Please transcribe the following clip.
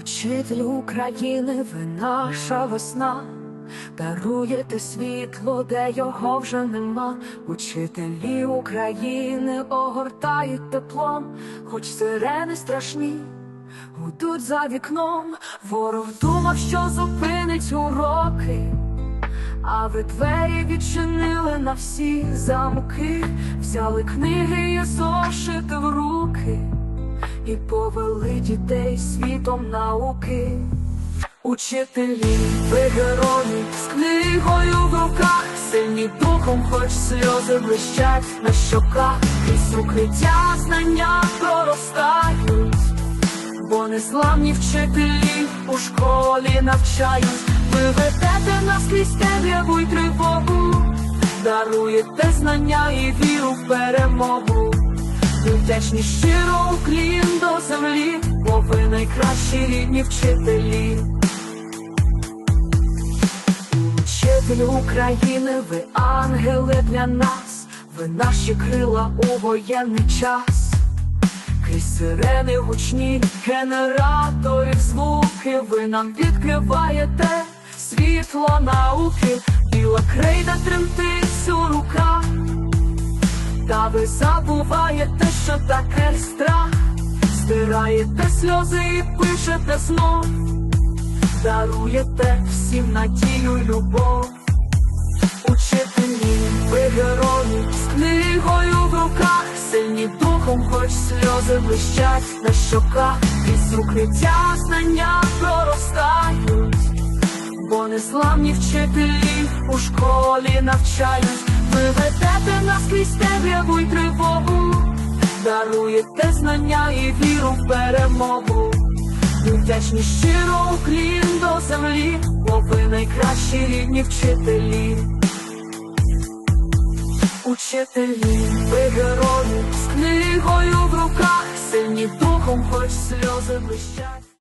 Учитель України, ви наша весна, даруєте світло, де його вже нема. Учителі України огортають теплом, хоч сирени страшні, гудуть за вікном. Ворог думав, що зупинить уроки. А ви двері відчинили на всі замки, взяли книги і зошити в руки і повели дітей світом науки. Учителі, ви герої з книгою в руках, сильні духом, хоч сльози блищать на щоках, із укриття знання проростають, бо незламні вчителі у школі навчають, ви ведете нас крізь темряву й тривогу, даруєте знання і віру в перемогу. Вдячні щиро уклін до землі, бо ви найкращі рідні вчителі. Вчителі України, ви ангели для нас, ви наші крила у воєнний час. Крізь сирени гучні, генераторів звуки, ви нам відкриваєте світло науки, біла крейда тремтить у руках. Та ви забуваєте, що таке страх, стираєте сльози і пишете знов, даруєте всім надію, любов. Учителі, ви герої. З книгою в руках, сильні духом, хоч сльози блищать на щоках, із укриття знання проростають, бо незламні вчителі у школі навчають. Ви ведете нас крізь темряву й даруєте знання і віру в перемогу. Ми вдячні щиро уклін до землі, бо найкращі рідні вчителі. Учителі, ви герої з книгою в руках, сильні духом, хоч сльози блищать.